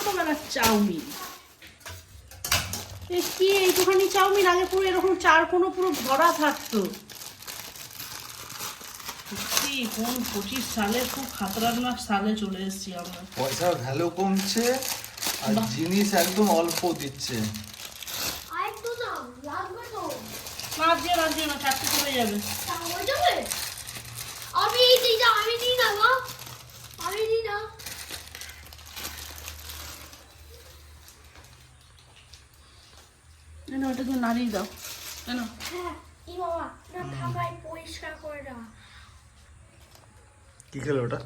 ছোটবেলার চাউমিন। কি এইটুখানি চাউমিন? আগে পুরো এরকম চার কোনো পুরো ভরা থাকতো। সত্যি কোন পঁচিশ সালে খুব খাতরানাক সালে চলে এসেছি আমরা। পয়সার ভ্যালু কমছে আর জিনিস একদম অল্প দিচ্ছে। লাগবে দিয়ে না দিয়ে না চারটে চলে যাবে। তা যাবে আমি দিই না আমি দিই না মা আমি দিই না না ওটা তো নাড়ি দাও। কেন হ্যাঁ কি খেলো ওটা?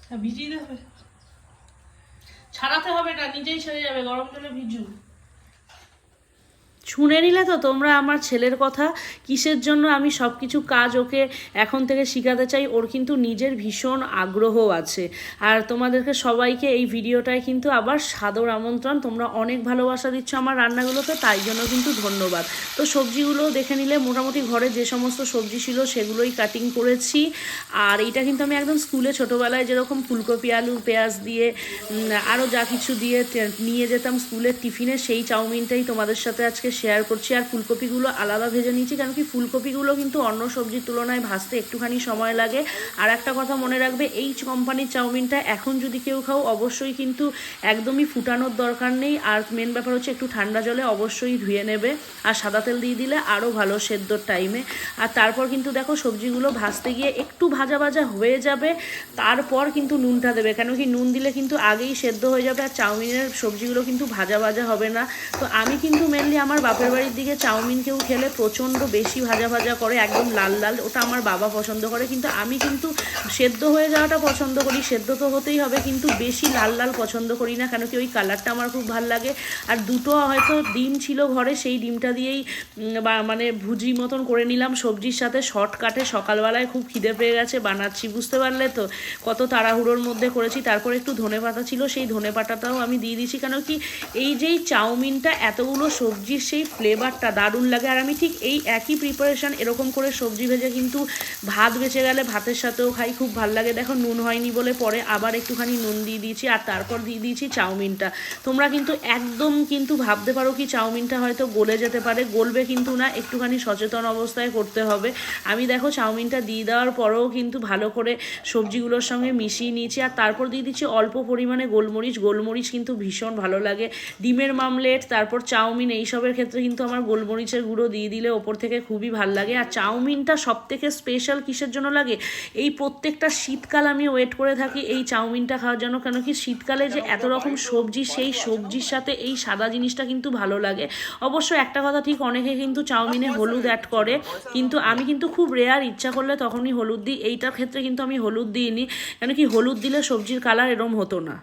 হ্যাঁ ভিজিয়ে দেবে। ছাড়াতে হবে না নিজেই সরে যাবে গরম জলে ভিজু শুনে নিলে তো তোমরা আমার ছেলের কথা, কিসের জন্য আমি সব কিছু কাজ ওকে এখন থেকে শেখাতে চাই, ওর কিন্তু নিজের ভীষণ আগ্রহ আছে। আর তোমাদেরকে সবাইকে এই ভিডিওটায় কিন্তু আবার সাদর আমন্ত্রণ, তোমরা অনেক ভালোবাসা দিচ্ছ আমার রান্নাগুলোকে, তাই জন্য কিন্তু ধন্যবাদ। তো সবজিগুলো দেখে নিলে মোটামুটি ঘরে যে সমস্ত সবজি ছিল সেগুলোই কাটিং করেছি। আর এইটা কিন্তু আমি একদম স্কুলে ছোটোবেলায় যেরকম ফুলকপি, আলু, পেঁয়াজ দিয়ে আরও যা কিছু দিয়ে নিয়ে যেতাম স্কুলের টিফিনে, সেই চাউমিনটাই তোমাদের সাথে আজকে শেয়ার করছি আর ফুলকপিগুলো আলাদা ভেজে নিয়েছি কারণ কি ফুলকপিগুলো কিন্তু অন্য সবজির তুলনায় ভাজতে একটুখানি সময় লাগে। আর একটা কথা মনে রাখবে, এই কোম্পানির চাউমিনটা এখন যদি কেউ খাও, অবশ্যই কিন্তু একদমই ফুটানোর দরকার নেই। আর মেন ব্যাপার হচ্ছে একটু ঠান্ডা জলে অবশ্যই ধুয়ে নেবে আর সাদা তেল দিয়ে দিলে আরও ভালো সেদ্ধর টাইমে আর তারপর কিন্তু দেখো সবজিগুলো ভাজতে গিয়ে একটু ভাজা ভাজা হয়ে যাবে, তারপর কিন্তু নুনটা দেবে। কেন কি নুন দিলে কিন্তু আগেই সেদ্ধ হয়ে যাবে আর চাউমিনের সবজিগুলো কিন্তু ভাজা ভাজা হবে না। তো আমি কিন্তু মেনলি আমার বাপের বাড়ির দিকে চাউমিন কেউ খেলে প্রচণ্ড বেশি ভাজা ভাজা করে, একদম লাল লাল, ওটা আমার বাবা পছন্দ করে। কিন্তু আমি কিন্তু সেদ্ধ হয়ে যাওয়াটা পছন্দ করি, সেদ্ধ তো হতেই হবে, কিন্তু বেশি লাল লাল পছন্দ করি না, কেন কি ওই কালারটা আমার খুব ভালো লাগে। আর দুটো হয়তো ডিম ছিল ঘরে, সেই ডিমটা দিয়েই মানে ভুজি মতন করে নিলাম। সবজির সাথে শর্টকাটে সকালবেলায় খুব খিদে পেয়ে গেছে, বানাচ্ছি, বুঝতে পারলে তো। কত তাড়াহুড়োর মধ্যে করেছি, তারপর একটু ধনে পাতা ছিল, সেই ধনে পাতাটাও আমি দিয়ে দিয়েছি। কেন কি এই যেই চাউমিনটা, এতগুলো সবজির সেই ফ্লেভারটা দারুণ লাগে। আর আমি ঠিক এই একই প্রিপারেশন এরকম করে সবজি ভেজে কিন্তু ভাত বেঁচে গেলে ভাতের সাথেও খাই, খুব ভালো লাগে। দেখো নুন হয়নি বলে পরে আবার একটুখানি নুন দিয়ে দিয়েছি আর তারপর দিয়ে দিয়েছি চাউমিনটা। তোমরা কিন্তু একদম কিন্তু ভাবতে পারো কি চাউমিনটা হয়তো গলে যেতে পারে, গলবে কিন্তু না, একটুখানি সচেতন অবস্থায় করতে হবে। আমি দেখো চাউমিনটা দিয়ে দেওয়ার পরেও কিন্তু ভালো করে সবজিগুলোর সঙ্গে মিশিয়ে নিয়েছি আর তারপর দিয়ে দিচ্ছি অল্প পরিমাণে গোলমরিচ। গোলমরিচ কিন্তু ভীষণ ভালো লাগে। ডিমের মামলেট, তারপর চাউমিন, এইসবের ক্ষেত্রে কিন্তু আমার গোলমরিচের গুঁড়ো দিয়ে দিলে ওপর থেকে খুবই ভালো লাগে। আর চাউমিনটা সব থেকে স্পেশাল কিসের জন্য লাগে? এই প্রত্যেকটা শীতকাল আমি ওয়েট করে থাকি এই চাউমিনটা খাওয়ার জন্য, কেন কি শীতকালে যে এত রকম সবজি, সেই সবজির সাথে এই সাদা জিনিসটা কিন্তু ভালো লাগে। অবশ্য একটা কথা ঠিক, অনেকে কিন্তু চাউমিনে হলুদ অ্যাড করে, কিন্তু আমি কিন্তু খুব রেয়ার ইচ্ছা করলে তখনই হলুদ দিই। এইটার ক্ষেত্রে কিন্তু আমি হলুদ দিইনি। কেন কি হলুদ দিলে সবজির কালার এরম হতো না।